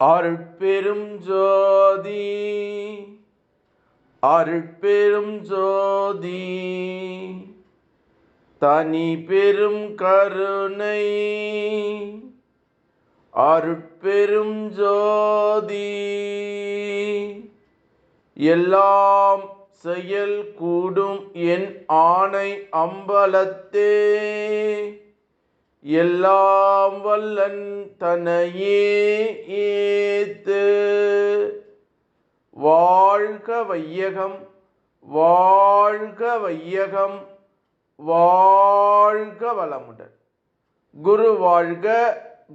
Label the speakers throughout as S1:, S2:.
S1: அருட்பெரும் ஜோதி அருட்பெரும் ஜோதி தனி பெரும் கருணை அருட்பெரும் ஜோதி. எல்லாம் செயல் கூடும் என் ஆணை அம்பலத்தே எல்லாம் வல்லன் தனையே ஏத்து. வாழ்க வையகம் வாழ்க வையகம் வாழ்க வளமுடன். குரு வாழ்க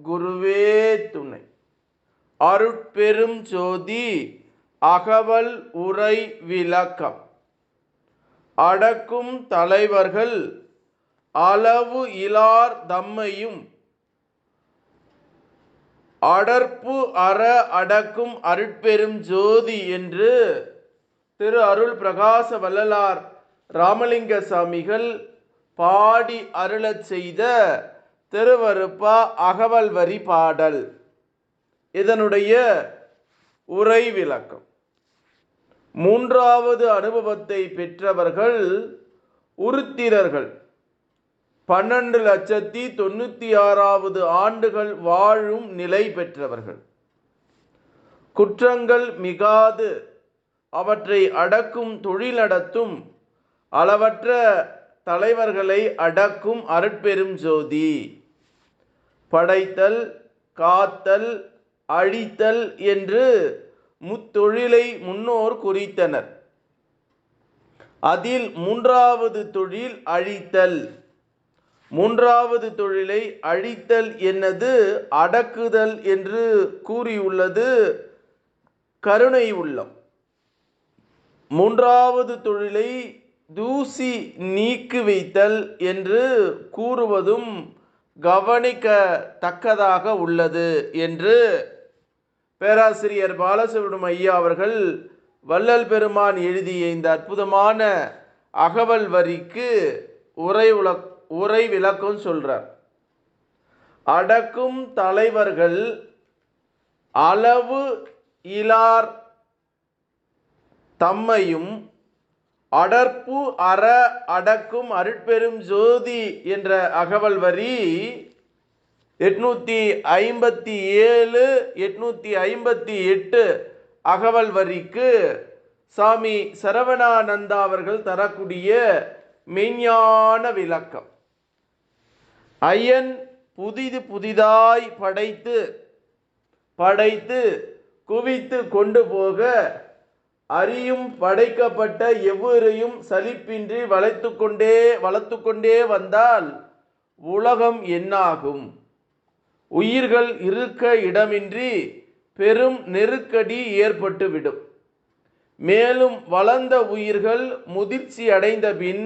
S1: குருவே துணை. அருட்பெரும் ஜோதி அகவல் உரை விளக்கம். அடக்கும் தலைவர்கள் அளவு இலார் தம்மையும் அடர்ப்பு அற அடக்கும் அருட்பெரும் ஜோதி என்று திரு அருள் பிரகாச வள்ளலார் ராமலிங்க சாமிகள் பாடி அருளச் செய்த திருவருப்பா அகவல் வரி பாடல். இதனுடைய உரை விளக்கம். மூன்றாவது அனுபவத்தை பெற்றவர்கள் உருத்திரர்கள். பன்னெண்டு லட்சத்தி தொண்ணூற்றி ஆறாவது ஆண்டுகள் வாழும் நிலை பெற்றவர்கள். குற்றங்கள் மிகாது. அவற்றை அடக்கும் தொழில் நடத்தும் அளவற்ற தலைவர்களை அடக்கும் அருட்பெரும் ஜோதி. படைத்தல் காத்தல் அழித்தல் என்று முத்தொழிலை முன்னோர் குறித்தனர். அதில் மூன்றாவது தொழில் அழித்தல். மூன்றாவது தொழிலை அழித்தல் என்னது? அடக்குதல் என்று கூறியுள்ளது கருணை உள்ளம். மூன்றாவது தொழிலை தூசி நீக்கி வைத்தல் என்று கூறுவதும் கவனிக்கத்தக்கதாக உள்ளது என்று பேராசிரியர் பாலசுப்ரமணியம் ஐயா அவர்கள் வள்ளல் பெருமான் எழுதிய இந்த அற்புதமான அகவல் வரிக்கு உரை உலக் உரை விளக்கம் சொல்றார். அடக்கும் தலைவர்கள் அளவு இலார் தம்மையும் அடர்ப்பு அற அடக்கும் அருட்பெரும் ஜோதி என்ற அகவல் வரி எட்நூற்றி ஐம்பத்தி ஏழு எட்நூற்றி ஐம்பத்தி எட்டு அகவல் வரிக்கு சாமி சரவணானந்தா அவர்கள் தரக்கூடிய மெய்ஞான விளக்கம். ஐயன் புதிது புதிதாய் படைத்து படைத்து குவித்து கொண்டு போக அறியும் படைக்கப்பட்ட எவ்வொரையும் சலிப்பின்றி வளைத்து கொண்டே வளர்த்து கொண்டே வந்தால் உலகம் என்னாகும்? உயிர்கள் இருக்க இடமின்றி பெரும் நெருக்கடி ஏற்பட்டுவிடும். மேலும் வளர்ந்த உயிர்கள் முதிர்ச்சி அடைந்த பின்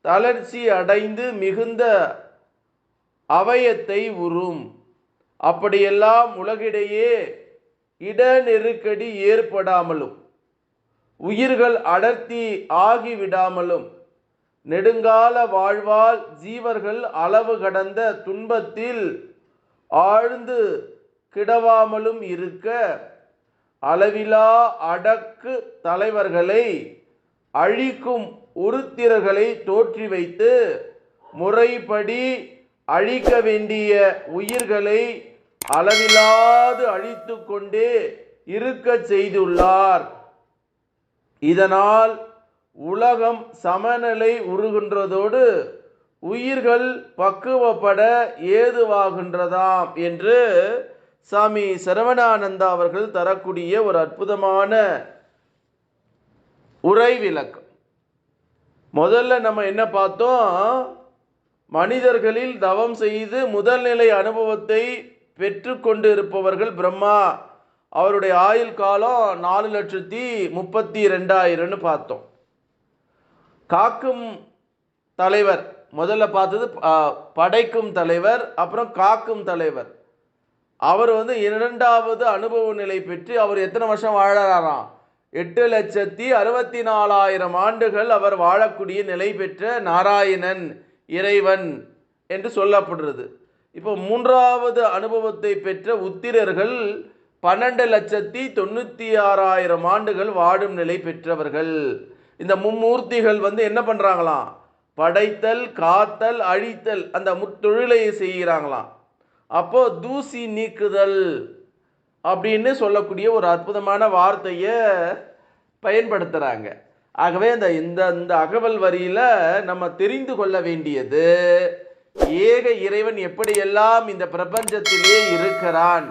S1: தளர்ச்சி அடைந்து மிகுந்த அவயத்தை உறும். அப்படியெல்லாம் உலகிடையே இட நெருக்கடி ஏற்படாமலும் உயிர்கள் அடர்த்தி ஆகிவிடாமலும் நெடுங்கால வாழ்வால் ஜீவர்கள் அளவு கடந்த துன்பத்தில் ஆழ்ந்து கிடவாமலும் இருக்க அளவிலா அடக்கு தலைவர்களை அழிக்கும் உருத்திரர்களை தோற்றி வைத்து முறைப்படி அழிக்க வேண்டிய உயிர்களை அளவிலாது அழித்து கொண்டே இருக்க செய்துள்ளார். இதனால் உலகம் சமநிலை உருகின்றதோடு உயிர்கள் பக்குவப்பட ஏதுவாகின்றதாம் என்று சாமி சரவணானந்தா அவர்கள் தரக்கூடிய ஒரு அற்புதமான உரை விளக்கம். முதல்ல நம்ம என்ன பார்த்தோம்? மனிதர்களில் தவம் செய்து முதல்நிலை அனுபவத்தை பெற்று கொண்டு இருப்பவர்கள் பிரம்மா. அவருடைய ஆயுள் காலம் நாலு லட்சத்தி முப்பத்தி ரெண்டாயிரம்னு பார்த்தோம். காக்கும் தலைவர் முதல்ல பார்த்தது படைக்கும் தலைவர் அப்புறம் காக்கும் தலைவர். அவர் வந்து இரண்டாவது அனுபவ நிலை பெற்று அவர் எத்தனை வருஷம் வாழறாராம் எட்டு லட்சத்தி அறுபத்தி நாலாயிரம் ஆண்டுகள் அவர் வாழக்கூடிய நிலை பெற்ற நாராயணன். இறைவன் என்று சொல்லப்படுறது. இப்போ மூன்றாவது அனுபவத்தை பெற்ற உத்திரர்கள் பன்னெண்டு லட்சத்தி தொண்ணூற்றி ஆறாயிரம் ஆண்டுகள் வாடும் நிலை பெற்றவர்கள். இந்த மும்மூர்த்திகள் வந்து என்ன பண்ணுறாங்களாம் படைத்தல் காத்தல் அழித்தல் அந்த முத்தொழிலை செய்கிறாங்களாம். அப்போ தூசி நீக்குதல் அப்படின்னு சொல்லக்கூடிய ஒரு அற்புதமான வார்த்தையை பயன்படுத்துகிறாங்க ஆகவே அந்த இந்த இந்த அகவல் வரியில் நம்ம தெரிந்து கொள்ள வேண்டியது ஏக இறைவன் எப்படியெல்லாம் இந்த பிரபஞ்சத்திலே இருக்கிறான்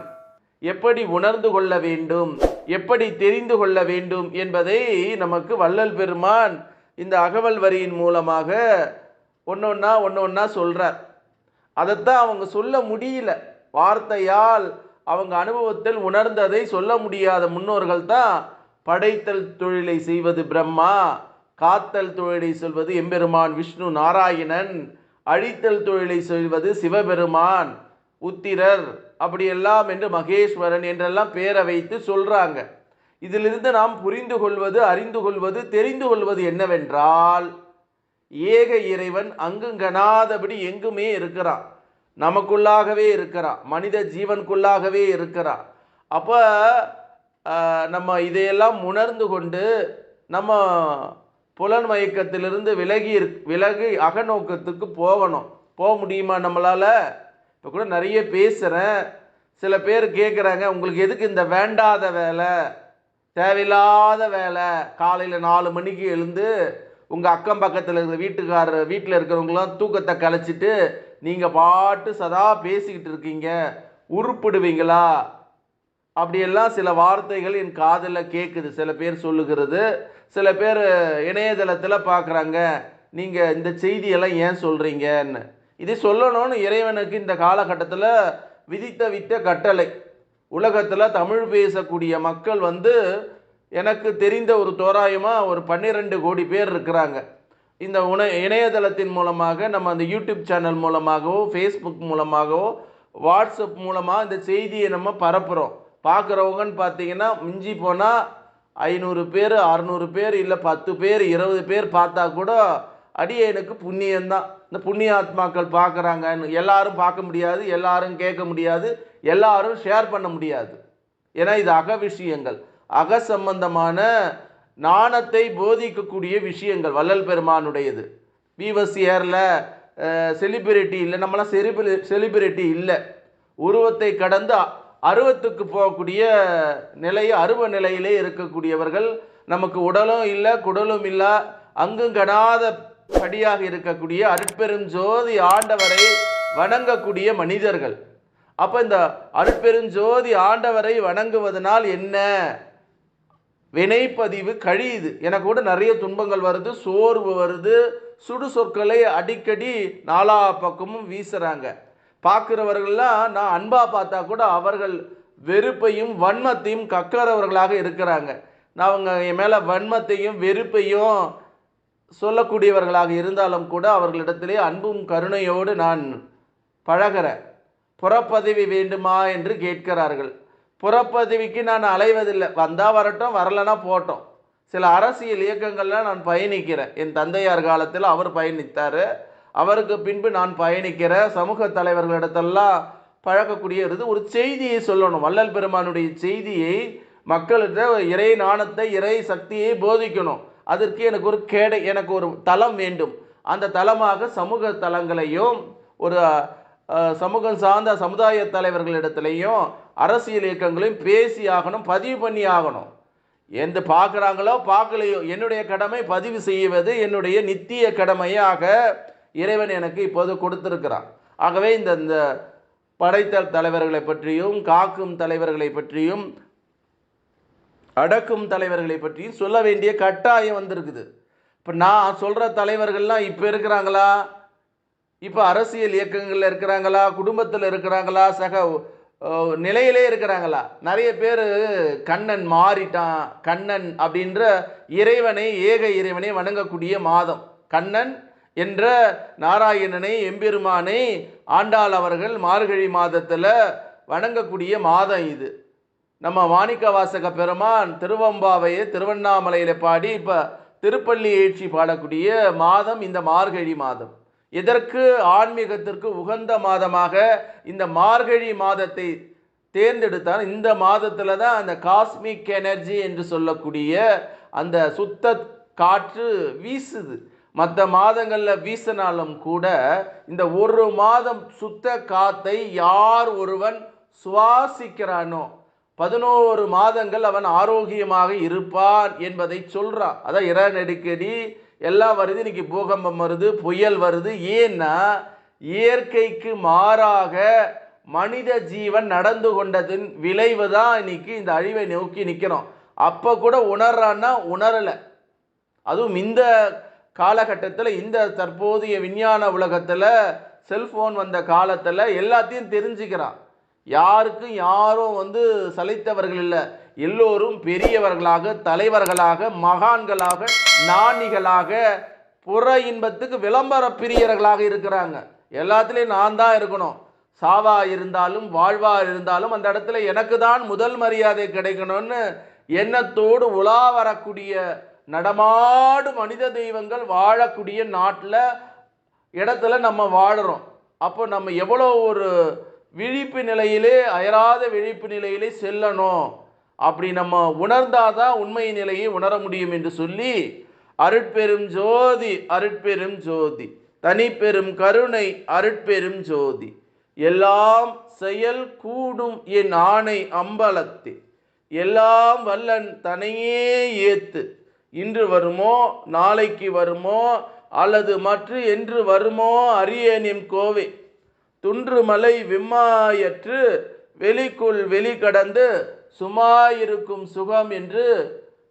S1: எப்படி உணர்ந்து கொள்ள வேண்டும் எப்படி தெரிந்து கொள்ள வேண்டும் என்பதை நமக்கு வள்ளல் பெருமான் இந்த அகவல் வரியின் மூலமாக ஒன்று ஒன்றா ஒன்று ஒன்றா சொல்கிறார் அதைத்தான் அவங்க சொல்ல முடியல. வார்த்தையால் அவங்க அனுபவத்தில் உணர்ந்ததை சொல்ல முடியாத முன்னோர்கள் தான் படைத்தல் தொழிலை செய்வது பிரம்மா காத்தல் தொழிலை சொல்வது எம்பெருமான் விஷ்ணு நாராயணன் அழித்தல் தொழிலை சொல்வது சிவபெருமான் உத்திரர் அப்படியெல்லாம் என்று மகேஸ்வரன் என்றெல்லாம் பேரை வைத்து சொல்றாங்க. இதிலிருந்து நாம் புரிந்து கொள்வது அறிந்து கொள்வது தெரிந்து கொள்வது என்னவென்றால் ஏக இறைவன் அங்குங்கனாதபடி எங்குமே இருக்கிறான். நமக்குள்ளாகவே இருக்கிறான். மனித ஜீவனுக்குள்ளாகவே இருக்கிறான். அப்போ நம்ம இதையெல்லாம் உணர்ந்து கொண்டு நம்ம புலன் மயக்கத்திலிருந்து விலகி இருக் விலகி அகநோக்கத்துக்கு போகணும். போக முடியுமா நம்மளால்? இப்போ கூட நிறைய பேசுகிறேன் சில பேர் கேட்குறாங்க உங்களுக்கு எதுக்கு இந்த வேண்டாத வேலை? தேவையில்லாத வேலை? காலையில் நாலு மணிக்கு எழுந்து உங்கள் அக்கம் பக்கத்தில் இருக்கிற வீட்டுக்காரர் வீட்டில் இருக்கிறவங்களாம் தூக்கத்தை கலைச்சிட்டு நீங்கள் பாட்டு சதா பேசிக்கிட்டு இருக்கீங்க. உருப்பிடுவீங்களா? அப்படியெல்லாம் சில வார்த்தைகள் என் காதில் கேட்குது சில பேர் சொல்லுகிறது. சில பேர் இணையதளத்தில் பார்க்குறாங்க நீங்கள் இந்த செய்தியெல்லாம் ஏன் சொல்கிறீங்கன்னு இது சொல்லணும்னு இறைவனுக்கு இந்த காலகட்டத்தில் விதித்த விட்ட கட்டளை. உலகத்தில் தமிழ் பேசக்கூடிய மக்கள் வந்து எனக்கு தெரிந்த ஒரு தோராயமாக ஒரு பன்னிரெண்டு கோடி பேர் இருக்கிறாங்க. இந்த உண இணையதளத்தின் மூலமாக நம்ம அந்த யூடியூப் சேனல் மூலமாகவோ ஃபேஸ்புக் மூலமாகவோ வாட்ஸ்அப் மூலமாக இந்த செய்தியை நம்ம பரப்புகிறோம் பார்க்குறவங்கன்னு பார்த்தீங்கன்னா மிஞ்சி போனால் ஐநூறு பேர் அறநூறு பேர் இல்லை பத்து பேர் இருபது பேர் பார்த்தா கூட அடியனுக்கு புண்ணியம்தான். இந்த புண்ணிய ஆத்மாக்கள் பார்க்குறாங்கன்னு எல்லாரும் பார்க்க முடியாது எல்லாரும் கேட்க முடியாது எல்லாரும் ஷேர் பண்ண முடியாது. ஏன்னா இது அக விஷயங்கள். அக சம்பந்தமான நாணத்தை போதிக்கக்கூடிய விஷயங்கள் வள்ளல் பெருமானுடையது. பிவஸ் ஏரில் செலிபிரிட்டி இல்லை நம்மளாம் செலிபிரி செலிபிரிட்டி இல்லை. உருவத்தை கடந்து அருவத்துக்கு போகக்கூடிய நிலை அருவ நிலையிலே இருக்கக்கூடியவர்கள் நமக்கு உடலும் இல்லை குடலும் இல்லை அங்குங்கனாத படியாக இருக்கக்கூடிய அருட்பெருஞ்சோதி ஆண்டவரை வணங்கக்கூடிய மனிதர்கள். அப்போ இந்த அருட்பெருஞ்சோதி ஆண்டவரை வணங்குவதனால் என்ன? வினைப்பதிவு கழியுது. எனக்கு கூட நிறைய துன்பங்கள் வருது சோர்வு வருது. சுடு சொற்களை அடிக்கடி நாலா பக்கமும் வீசுகிறாங்க பார்க்குறவர்கள்லாம் நான் அன்பாக பார்த்தா கூட அவர்கள் வெறுப்பையும் வன்மத்தையும் கக்கிறவர்களாக இருக்கிறாங்க. நான் அவங்க என் மேலே வன்மத்தையும் வெறுப்பையும் சொல்லக்கூடியவர்களாக இருந்தாலும் கூட அவர்களிடத்திலே அன்பும் கருணையோடு நான் பழகிறேன். புறப்பதவி வேண்டுமா என்று கேட்கிறார்கள். புறப்பதவிக்கு நான் அலைவதில்லை. வந்தால் வரட்டும் வரலனா போட்டோம். சில அரசியல் இயக்கங்கள்லாம் நான் பயணிக்கிறேன். என் தந்தையார் காலத்தில் அவர் பயணித்தார். அவருக்கு பின்பு நான் பயணிக்கிற சமூக தலைவர்களிடத்தெல்லாம் பழக்கக்கூடியது. ஒரு செய்தியை சொல்லணும். வள்ளல் பெருமானுடைய செய்தியை மக்கள்கிட்ட இறை நாணத்தை இறை சக்தியை போதிக்கணும். அதற்கு எனக்கு ஒரு கேடை எனக்கு ஒரு தளம் வேண்டும். அந்த தளமாக சமூக தளங்களையும் ஒரு சமூகம் சார்ந்த சமுதாய தலைவர்களிடத்துலையும் அரசியல் இயக்கங்களையும் பேசி ஆகணும் பதிவு பண்ணி ஆகணும். எந்த பார்க்குறாங்களோ பார்க்கலையோ என்னுடைய கடமை பதிவு செய்வது என்னுடைய நித்திய கடமையாக இறைவன் எனக்கு இப்போது கொடுத்திருக்கிறான். ஆகவே இந்த இந்த படைத்தல் தலைவர்களை பற்றியும் காக்கும் தலைவர்களை பற்றியும் அடக்கும் தலைவர்களை பற்றியும் சொல்ல வேண்டிய கட்டாயம் வந்திருக்குது. இப்போ நான் சொல்கிற தலைவர்கள்லாம் இப்போ இருக்கிறாங்களா? இப்போ அரசியல் இயக்கங்களில் இருக்கிறாங்களா? குடும்பத்தில் இருக்கிறாங்களா? சக நிலையிலே இருக்கிறாங்களா? நிறைய பேர் கண்ணன் மாறிட்டான். கண்ணன் அப்படின்ற இறைவனை ஏக இறைவனை வணங்கக்கூடிய மாதம். கண்ணன் என்ற நாராயணனை எம்பெருமானை ஆண்டாள் அவர்கள் மார்கழி மாதத்தில் வணங்கக்கூடிய மாதம் இது. நம்ம மாணிக்க வாசக பெருமான் திருவம்பாவையை திருவண்ணாமலையில் பாடி இப்போ திருப்பள்ளி ஏற்றி பாடக்கூடிய மாதம் இந்த மார்கழி மாதம். இதற்கு ஆன்மீகத்திற்கு உகந்த மாதமாக இந்த மார்கழி மாதத்தை தேர்ந்தெடுத்தால் இந்த மாதத்தில் தான் அந்த காஸ்மிக் எனர்ஜி என்று சொல்லக்கூடிய அந்த சுத்த காற்று வீசுது. மற்ற மாதங்களில் வீசினாலும் கூட இந்த ஒரு மாதம் சுத்த காத்தை யார் ஒருவன் சுவாசிக்கிறானோ பதினோரு மாதங்கள் அவன் ஆரோக்கியமாக இருப்பான் என்பதை சொல்கிறான் அதான் இற நெடுக்கடி எல்லாம் வருது இன்னைக்கு பூகம்பம் வருது புயல் வருது. ஏன்னா இயற்கைக்கு மாறாக மனித ஜீவன் நடந்து கொண்டதின் விளைவு தான் இன்னைக்கு இந்த அழிவை நோக்கி நிற்கிறோம் அப்போ கூட உணர்றான்னா உணரலை. அதுவும் இந்த காலகட்டத்தில் இந்த தற்போதைய விஞ்ஞான உலகத்தில் செல்ஃபோன் வந்த காலத்தில் எல்லாத்தையும் தெரிஞ்சுக்கிறான். யாருக்கும் யாரும் வந்து சலைத்தவர்கள் இல்லை. எல்லோரும் பெரியவர்களாக தலைவர்களாக மகான்களாக நாணிகளாக புற இன்பத்துக்கு விளம்பர பிரியர்களாக இருக்கிறாங்க. எல்லாத்துலேயும் நான் தான் இருக்கணும். சாவா இருந்தாலும் வாழ்வா இருந்தாலும் அந்த இடத்துல எனக்கு தான் முதல் மரியாதை கிடைக்கணும்னு எண்ணத்தோடு உலா வரக்கூடிய நடமாடு மனித தெய்வங்கள் வாழக்கூடிய நாட்டில் இடத்துல நம்ம வாழறோம். அப்போ நம்ம எவ்வளோ ஒரு விழிப்பு நிலையிலே அயராத விழிப்பு நிலையிலே செல்லணும். அப்படி நம்ம உணர்ந்தாதான் உண்மை நிலையை உணர முடியும் என்று சொல்லி அருட்பெரும் ஜோதி அருட்பெரும் ஜோதி. தனிப்பெரும் கருணை அருட்பெரும் ஜோதி. எல்லாம் செயல் கூடும் என் ஆணை அம்பலத்தே எல்லாம் வல்லன் தனையே ஏத்து. இன்று வருமோ நாளைக்கு வருமோ அல்லது மற்ற என்று வருமோ அரியனின் கோவை. துன்றுமலை விம்மாயற்று வெளிக்குள் வெளி கடந்து சுமாயிருக்கும் சுகம் என்று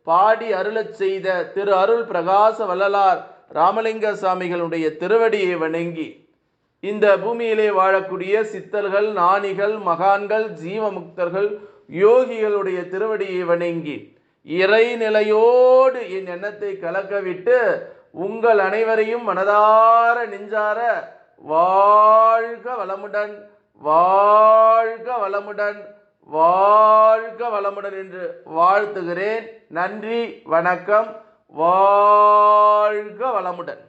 S1: பாடி அருளச் செய்த திரு அருள் பிரகாச வள்ளலார் ராமலிங்க சாமிகளுடைய திருவடியை வணங்கி இந்த பூமியிலே வாழக்கூடிய சித்தர்கள் ஞானிகள் மகான்கள் ஜீவமுக்தர்கள் யோகிகளுடைய திருவடியை வணங்கி இறைநிலையோடு என் எண்ணத்தை கலக்கவிட்டு உங்கள் அனைவரையும் மனதார நெஞ்சார வாழ்க வளமுடன் வாழ்க வளமுடன் வாழ்க வளமுடன் என்று வாழ்த்துகிறேன். நன்றி வணக்கம் வாழ்க வளமுடன்.